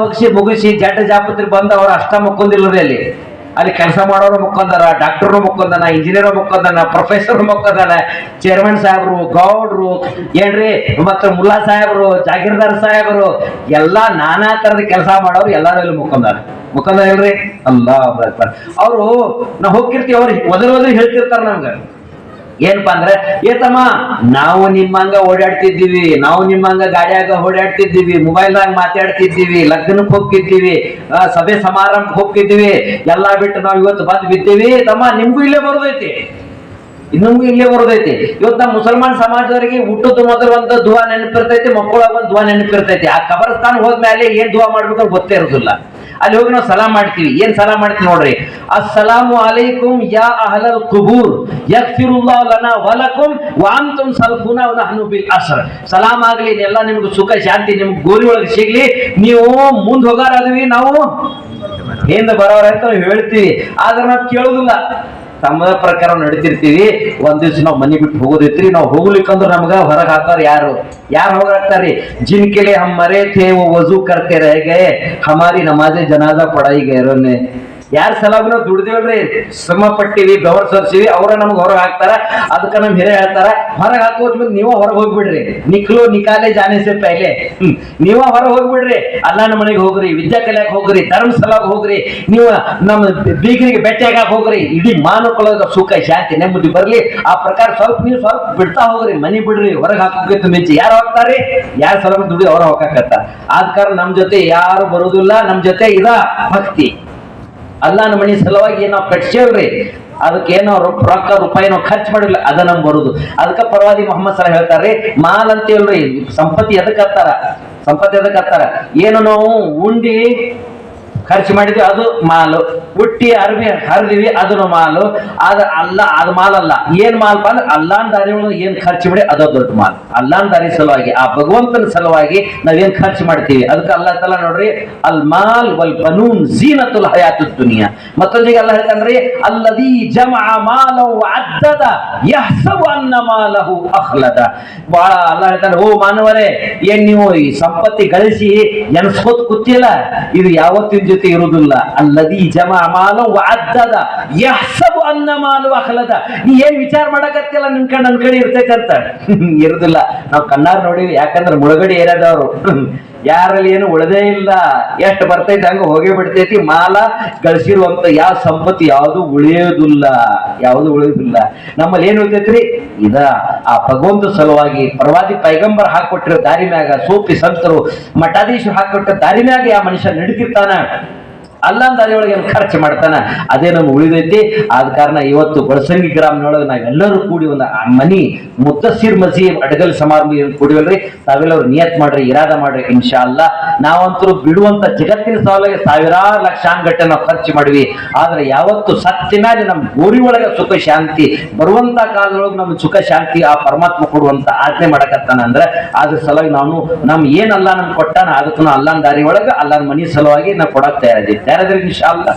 ಬಗ್ಸಿ ಮುಗಿಸಿ ಜಡ್ಡ ಜಾಪತ್ರಿ ಬಂದ ಅವ್ರು ಅಷ್ಟ ಮಕ್ಕೊಂದಿಲ್ಲರಿ ಅಲ್ಲಿ. ಅಲ್ಲಿ ಕೆಲಸ ಮಾಡೋರು ಮುಕ್ಕೊಂದಾರ ಡಾಕ್ಟರ್ ಮುಕ್ಕೊಂದಾನ ಇಂಜಿನಿಯರ್ ಮುಕ್ಕೊಂದಾನ ಪ್ರೊಫೆಸರ್ ಮುಕ್ಕೊಂದಾನ ಚೇರ್ಮನ್ ಸಾಹೇಬರು, ಗೌಡ್ರು, ಏನ್ರಿ ಮತ್ತು ಮುಲ್ಲಾ ಸಾಹೇಬರು, ಜಾಗೀರ್ದಾರ್ ಸಾಹೇಬರು, ಎಲ್ಲಾ ನಾನಾ ತರದ ಕೆಲಸ ಮಾಡೋರು ಎಲ್ಲಾರು ಇಲ್ಲಿ ಮುಕ್ಕೊಂದಾರ. ಮುಖಂದ ಹೇಳ್ರಿ ಅಲ್ಲ ಅವರು ನಾವು ಹೋಗಿರ್ತೀವಿ ಅವ್ರು ಒದರ್ ಒದರ್ ಹೇಳ್ತಿರ್ತಾರ ನಮ್ಗ. ಏನಪ್ಪಾ ಅಂದ್ರೆ ಏತಮ್ಮ ನಾವು ನಿಮ್ಮಂಗ ಓಡಾಡ್ತಿದ್ದೀವಿ, ನಾವು ನಿಮ್ಮಂಗ ಗಾಡಿಯಾಗ ಓಡಾಡ್ತಿದ್ದೀವಿ, ಮೊಬೈಲ್ದಾಗ ಮಾತಾಡ್ತಿದ್ದೀವಿ, ಲಗ್ನಕ್ಕೆ ಹೋಗ್ತಿದ್ದೀವಿ ಸಭೆ ಸಮಾರಂಭಕ್ಕೆ ಹೋಗ್ತಿದ್ದೀವಿ, ಎಲ್ಲಾ ಬಿಟ್ಟು ನಾವು ಇವತ್ತು ಬಂದು ಬಿದ್ದೀವಿ, ತಮ್ಮ, ನಿಮ್ಗೂ ಇಲ್ಲೇ ಬರೋದೈತಿ. ಇನ್ನೊಂದು ಇಲ್ಲೇ ಬರೋದೈತಿ. ಇವತ್ತು ನಮ್ಮ ಮುಸಲ್ಮಾನ್ ಸಮಾಜದವರಿಗೆ ಹುಟ್ಟದ ಮೊದಲು ಒಂದು ದುವಾ ನೆನಪಿರ್ತೈತಿ, ಮಕ್ಕಳಾಗ ಒಂದು ದುವಾ ನೆನಪಿರ್ತೈತಿ. ಆ ಕಬರಸ್ಥಾನ ಹೋದ್ಮೇಲೆ ಏನ್ ದುವಾ ಮಾಡ್ಬೇಕು ಗೊತ್ತೇ ಇರೋದಿಲ್ಲ. ಅಲ್ಲಿ ಹೋಗಿ ನಾವು ಸಲಾಮ್ ಮಾಡ್ತೀವಿ. ಏನ್ ಸಲಾಮ್ ಮಾಡ್ತೀವಿ ನೋಡ್ರಿ? ಅಸ್ಸಲಾಮು ಅಲೈಕುಂ ಯಾ ಅಹಲಲ್ ಕುಬೂರ್ ಯಗ್ಫಿರುಲ್ಲಾಹು ಲನಾ ವಲಕುಂ ವಾಂತುಂ ಸಲ್ಫುನ ನಹ್ನು ಬಿಲ್ ಅಸ್ರ್. ಸಲಾಮ್ ಆಗಲಿ ಎಲ್ಲ ನಿಮ್ಗೆ ಸುಖ, ಶಾಂತಿ, ನಿಮ್ಗೆ ಗೋರಿ ಒಳಗೆ ಸಿಗ್ಲಿ, ನೀವು ಮುಂದೆ ಹೋಗಾರದ್ವಿ ನಾವು? ಹಿಂದೆ ಬರೋರ ಅಂತ ಹೇಳ್ತೀವಿ. ಆದ್ರೆ ನಾವು ಕೇಳುದಿಲ್ಲ. ತಮ್ಮ ಪ್ರಕಾರ ನಡೀತಿರ್ತೀವಿ. ಒಂದ್ ದಿವ್ಸ ನಾವು ಮನಿ ಬಿಟ್ಟು ಹೋಗೋದೈತ್ರಿ. ನಾವು ಹೋಗ್ಲಿಕ್ಕಂದ್ರ ನಮ್ಗ ಹೊರಗ್ ಹಾಕೋರು ಯಾರು? ಯಾರು ಜಿನ್ ಜಿನ್ಕೆಲೆ ಹಮ್ಮರೇ ಥೇ ವಜು ಕರ್ತೆ ಹೇಗೆ. ಹಮಾರಿ ನಮಾಜೆ ಜನಾಜಾ ಈಗ ಇರೋನೆ. ಯಾರ ಸಲಾಗ ನಾವು ದುಡ್ದೇವ್ರಿ ಶ್ರಮ ಪಟ್ಟಿವಿ ಬೆವರ್ ಸರ್ಸಿವಿ, ಅವ್ರ ನಮ್ಗೆ ಹೊರಗೆ ಹಾಕ್ತಾರ. ಅದಕ್ಕ ನಮ್ ಹಿರಿಯ ಹೇಳ್ತಾರ, ಹೊರಗೆ ಹಾಕೋದ್ ನೀವ ಹೊರಗೆ ಹೋಗ್ಬಿಡ್ರಿ. ನಿಕ್ಲು, ನಿಕಾಲೆ, ಜಾನೆ ಸೆ ಪೈಲೆ. ನೀವ ಹೊರಗೆ ಹೋಗ್ಬಿಡ್ರಿ. ಅಲ್ಲಾನ ಮನೆಗೆ ಹೋಗ್ರಿ, ವಿದ್ಯಾ ಕಲಿಯಕ್ ಹೋಗ್ರಿ ಧರ್ಮಸ್ಥಳಕ್ಕೆ ಹೋಗ್ರಿ. ನೀವು ನಮ್ಮ ಬೀಗರಿಗೆ ಭೇಟಿಯಾಗ ಹೋಗ್ರಿ. ಇಡೀ ಮಾನವಕೊಳಗ ಸುಖ, ಶಾಂತಿ, ನೆಮ್ಮದಿ ಬರ್ಲಿ. ಆ ಪ್ರಕಾರ ಸ್ವಲ್ಪ ನೀವು ಸ್ವಲ್ಪ ಬಿಡ್ತಾ ಹೋಗ್ರಿ. ಮನಿ ಬಿಡ್ರಿ, ಹೊರಗೆ ಹಾಕೋಕ್ಕಿಂತ ಮಿಂಚಿ. ಯಾರು ಹೋಗ್ತಾರಿ ಯಾರ ಸಲಾಗ ದುಡಿ ಅವ್ರ ಹೋಗಕತ್ತ ಆದ ಕಾರಣ ನಮ್ ಜೊತೆ ಯಾರು ಬರೋದಿಲ್ಲ, ನಮ್ ಜೊತೆ ಇದ ಭಕ್ತಿ. ಅಲ್ಲಾನ ಮನೆ ಸಲುವಾಗಿ ನಾವು ಕಟ್ಸೇವ್ರಿ ಅದಕ್ಕೆ ಏನೋ ರೊಕ್ಕ ರೊಕ್ಕ ರೂಪಾಯಿ ನಾವು ಖರ್ಚು ಮಾಡಿಲ್ಲ, ಅದ ನಮ್ಗೆ ಬರುದು. ಅದಕ್ಕೆ ಪರವಾದಿ ಮೊಹಮ್ಮದ್ ಸಲ ಹೇಳ್ತಾರ್ರಿ, ಮಾಲ್ ಅಂತ ಹೇಳ್ರಿ ಸಂಪತ್ತಿ ಎದಕ್ಕೆ ಹತ್ತಾರ ಸಂಪತ್ತಿ ಎದಕ್ಕೆ ಹತ್ತಾರ ಏನು ನಾವು ಉಂಡಿ ಖರ್ಚು ಮಾಡಿದ್ವಿ, ಅದು ಮಾಲು. ಹುಟ್ಟಿ ಅರ್ಬಿ ಹರಿದಿವಿ, ಅದನ್ನು ಮಾಲು. ಅದ ಅಲ್ಲ, ಅದು ಮಾಲಲ್ಲ. ಏನ್ ಮಾಲ್ಪ ಅಂದ್ರೆ ಅಲ್ಲಾನ್ ದಾರಿ ಒಳಗೆ ಏನ್ ಖರ್ಚು ಮಾಡಿ, ಅದ ದೊಡ್ಡ ಮಾಲ್. ಅಲ್ಲಾನ್ ದಾರಿ ಸಲುವಾಗಿ, ಆ ಭಗವಂತನ ಸಲುವಾಗಿ ನಾವೇನ್ ಖರ್ಚು ಮಾಡ್ತೀವಿ? ಅದಕ್ಕೆ ಅಲ್ಲ ತಲ ನೋಡ್ರಿ, ಅಲ್ ಮಾಲ್ ವಲ್ ಬನೂನ್ ಜೀನತುಲ್ ಹಯಾತು ದುನಿಯಾ. ಮತ್ತೊಂದಿಗೆ ಅಲ್ಲ ಹೇಳ್ತಾನ್ರಿ, ಅಲ್ಲದಿ ಜಮಾ ಮಾಲವು ಅದ್ದದ ಯಹಸವು ಅನ್ನ ಮಾಲಹು ಅಹ್ಲದ ಬಹಳ ಅಲ್ಲ ಹೇಳ್ತಾನೆ, ಓ ಮಾನವರೇ, ಏನ್ ನೀವು ಈ ಸಂಪತ್ತಿ ಗಳಿಸಿ ಎನ್ಸ್ಕೋತ್ ಕೂತಿಲ್ಲ? ಇದು ಯಾವತ್ತಿನ ಜೊತೆ ಇರುವುದಿಲ್ಲ. ಅಲ್ಲದಿ ಜಮ ಮಾಲು ಅದ್ದದ ಯಸಬು ಅನ್ನ ಮಾಲು ಅಹ್ಲದ ನೀ ಏನ್ ವಿಚಾರ ಮಾಡಕತ್ತಿಲ್ಲ ನಿಮ್ ಕಡೆ ನನ್ ಕಡೆ ಇರ್ತೈತೆ ಅಂತ. ಇರುದಿಲ್ಲ. ನಾವು ಕಣ್ಣಾರ್ ನೋಡಿವಿ, ಯಾಕಂದ್ರೆ ಮುಳುಗಡೆ ಏರಿಯಾದವ್ರು. ಯಾರಲ್ಲಿ ಏನು ಉಳದೇ ಇಲ್ಲ, ಎಷ್ಟು ಬರ್ತೈತೆ ಹಂಗ ಹೋಗೇ ಬಿಡ್ತೈತಿ. ಮಾಲ ಗಳಿಸಿರುವಂತ ಯಾವ ಸಂಪತ್ತು ಯಾವುದು ಉಳಿಯೋದಿಲ್ಲ ಯಾವುದು ಉಳಿಯೋದಿಲ್ಲ. ನಮ್ಮಲ್ಲಿ ಏನು ಉಳಿತೈತ್ರಿ? ಇದ ಆ ಭಗವಂತ ಸಲುವಾಗಿ ಪ್ರವಾದಿ ಪೈಗಂಬರ್ ಹಾಕೊಟ್ಟಿರೋ ದಾರಿ ಮ್ಯಾಗ ಸೋಪಿ ಸಂತರು, ಮಠಾಧೀಶರು ಹಾಕೊಟ್ಟ ದಾರಿ ಮ್ಯಾಗ ಆ ಮನುಷ್ಯ ನಡೀತಿರ್ತಾನ? ಅಲ್ಲ ದಾರಿ ಒಳಗೆ ಏನ್ ಖರ್ಚು ಮಾಡ್ತಾನೆ? ಅದೇ ನಮ್ಗೆ ಉಳಿದೈತಿ. ಆದ ಕಾರಣ ಇವತ್ತು ಬಳಸಂಗಿ ಗ್ರಾಮನೊಳಗೆ ನಾವೆಲ್ಲರೂ ಕೂಡಿ ಒಂದು ಆ ಮನಿ ಮುತ್ತಸಿರ್ ಮಸಿ ಅಡಗಲ್ ಸಮಾರಂಭ ಕೂಡಿವಲ್ರಿ. ತಾವೆಲ್ಲರೂ ನಿಯತ್ ಮಾಡ್ರಿ, ಇರಾದ ಮಾಡ್ರಿ ಇನ್ಶಾ ಅಲ್ಲ ನಾವಂತರೂ ಬಿಡುವಂತ ಜಗತ್ತಿನ ಸಾಲಿಗೆ ಸಾವಿರಾರು ಲಕ್ಷಾಂಗಟ್ಟೆ ನಾವು ಖರ್ಚು ಮಾಡಿವಿ. ಆದ್ರೆ ಯಾವತ್ತು ಸತ್ಯ ಮೇಲೆ ನಮ್ ಗೋರಿ ಒಳಗೆ ಸುಖ ಶಾಂತಿ, ಬರುವಂತ ಕಾಲದೊಳಗೆ ನಮ್ಮ ಸುಖ ಶಾಂತಿ ಆ ಪರಮಾತ್ಮ ಕೊಡುವಂತ ಆಜ್ಞೆ ಮಾಡಕತ್ತಾನ ಅಂದ್ರೆ ಅದ್ರ ಸಲುವಾಗಿ ನಾನು ನಮ್ ಏನಲ್ಲ ನಮ್ ಕೊಟ್ಟಾನ, ಅದಕ್ಕೂ ಅಲ್ಲಾನ್ ದಾರಿ ಒಳಗೆ ಅಲ್ಲಾನ್ ಮನಿ ಸಲುವಾಗಿ ನಾವು ಕೊಡಕ್ ತಯಾರಿದ್ದೀವಿ ತಯಾರಿದ್ರಿ ಇನ್ಶಾ ಅಲ್ಲ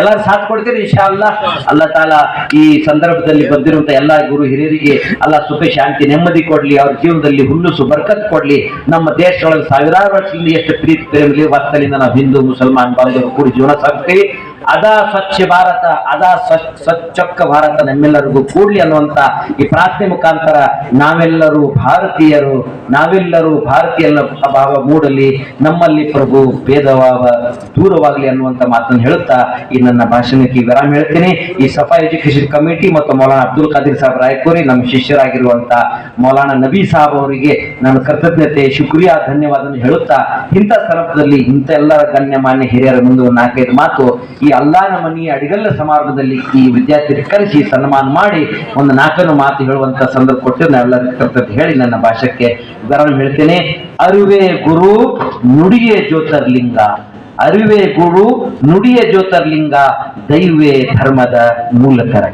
ಎಲ್ಲರೂ ಸಾಥ್ ಕೊಡ್ತೀರಿ ಇನ್ಶಾ ಅಲ್ಲ ಅಲ್ಲ ತಾಲ ಈ ಸಂದರ್ಭದಲ್ಲಿ ಬಂದಿರುವಂತ ಎಲ್ಲಾ ಗುರು ಹಿರಿಯರಿಗೆ ಅಲ್ಲ ಸುಖ, ಶಾಂತಿ, ನೆಮ್ಮದಿ ಕೊಡ್ಲಿ, ಅವ್ರ ಜೀವನದಲ್ಲಿ ಹುಲ್ಲುಸು, ಬರ್ಕತ್ ಕೊಡ್ಲಿ. ನಮ್ಮ ದೇಶದೊಳಗೆ ಸಾವಿರಾರು ವರ್ಷದಿಂದ ಎಷ್ಟು ಪ್ರೀತಿ ಪ್ರೇಮಲಿ ವಸ್ತಲಿಂದ ನಾವು ಹಿಂದೂ, ಮುಸಲ್ಮಾನ್, ಬಾಂಧವರು ಕೂಡಿ ಜೀವನ ಸಾಗ್ತೀವಿ ಅದ ಸ್ವಚ್ಛ ಭಾರತ, ಅದ ಸ್ವಚ್ಛ ಸ್ವಚ್ಛೊಕ್ಕ ಭಾರತ ನಮ್ಮೆಲ್ಲರಿಗೂ ಕೂಡ್ಲಿ ಅನ್ನುವಂತ ಈ ಪ್ರಾರ್ಥನೆ ಮುಖಾಂತರ ನಾವೆಲ್ಲರೂ ಭಾರತೀಯರು, ನಾವೆಲ್ಲರೂ ಭಾರತೀಯ ಭಾವ ಮೂಡಲಿ, ನಮ್ಮಲ್ಲಿ ಪ್ರಭು ಭೇದಭಾವ ದೂರವಾಗಲಿ ಅನ್ನುವಂತ ಮಾತನ್ನು ಹೇಳುತ್ತಾ ಈ ನನ್ನ ಭಾಷಣಕ್ಕೆ ವಿರಾಮ ಹೇಳ್ತೀನಿ. ಈ ಸಫಾ ಎಜುಕೇಶನ್ ಕಮಿಟಿ ಮತ್ತು ಮೌಲಾನ ಅಬ್ದುಲ್ ಖಾದಿರ್ ಸಾಹೇಬ್ ರಾಯಕೋರಿ ನಮ್ಮ ಶಿಷ್ಯರಾಗಿರುವಂತ ಮೌಲಾನ ನಬಿ ಸಾಹಬ್ ಅವರಿಗೆ ನಾನು ಕೃತಜ್ಞತೆ, ಶುಕ್ರಿಯಾ ಧನ್ಯವಾದ ಹೇಳುತ್ತಾ ಇಂಥ ಸಂದರ್ಭದಲ್ಲಿ ಇಂಥ ಎಲ್ಲ ಗಣ್ಯಮಾನ್ಯ ಹಿರಿಯರ ಮುಂದೆ ನಾಲ್ಕೈದು ಮಾತು ಈ ಅಲ್ಲಾನ ಮನೆಯ ಅಡಿಗಲ್ಲ ಸಮಾರಂಭದಲ್ಲಿ ಈ ವಿದ್ಯಾರ್ಥಿ ಕರೆಸಿ ಸನ್ಮಾನ ಮಾಡಿ ಒಂದು ನಾಲ್ಕನ್ನು ಮಾತು ಹೇಳುವಂತ ಸಂದರ್ಭ ಕೊಟ್ಟು ನಾವೆಲ್ಲರೂ ಕೃತಜ್ಞತೆ ಹೇಳಿ ನನ್ನ ಭಾಷಕ್ಕೆ ಉದಾಹರಣೆ ಹೇಳ್ತೇನೆ. ಅರಿವೇ ಗುರು, ನುಡಿಯೇ ಜ್ಯೋತರ್ಲಿಂಗ. ಅರಿವೇ ಗುರು, ನುಡಿಯ ಜ್ಯೋತಿರ್ಲಿಂಗ, ದೈವೇ ಧರ್ಮದ ಮೂಲಕರ.